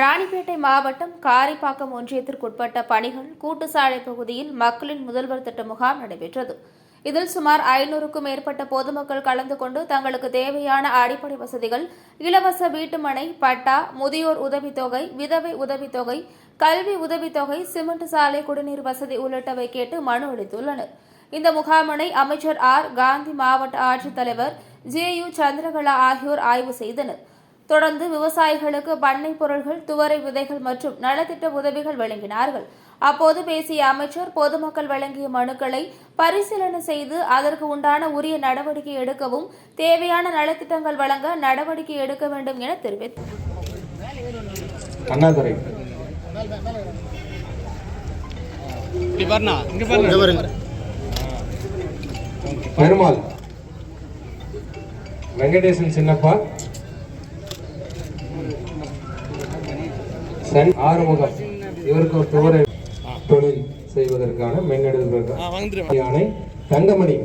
ராணிப்பேட்டை மாவட்டம் காரிப்பாக்கம் ஒன்றியத்திற்குட்பட்ட பணிகள் கூட்டுசாலை பகுதியில் மக்களின் முதல்வர் திட்ட முகாம் நடைபெற்றது. இதில் சுமார் ஐநூறுக்கும் மேற்பட்ட பொதுமக்கள் கலந்து கொண்டு தங்களுக்கு தேவையான அடிப்படை வசதிகள் இலவச வீட்டுமனை பட்டா முதியோர் உதவித்தொகை விதவை உதவித்தொகை கல்வி உதவித்தொகை சிமெண்ட் சாலை குடிநீர் வசதி உள்ளிட்டவை கேட்டு மனு அளித்துள்ளனர். இந்த முகாமினை அமைச்சர் ஆர். காந்தி மாவட்ட ஆட்சித்தலைவர் ஜே. யு. சந்திரகலா ஆகியோர் ஆய்வு செய்தனர். தொடர்ந்து விவசாயிகளுக்கு பண்ணை பொருட்கள் துவரை விதைகள் மற்றும் நலத்திட்ட உதவிகள் வழங்கினார்கள். அப்போது பேசிய அமைச்சர் பொதுமக்கள் வழங்கிய மனுக்களை பரிசீலனை செய்து அதற்கு உண்டான உரிய நடவடிக்கை எடுக்கவும் தேவையான நலத்திட்டங்கள் வழங்க நடவடிக்கை எடுக்க வேண்டும் என தெரிவித்தார். பெருமாள். வெங்கடேசன் சின்னப்பா. சன் ஆறுமுகம். இவருக்கு ஒரு துவரை தொழில் செய்வதற்கான மென்னெடுப்பு யானை தங்கமணி.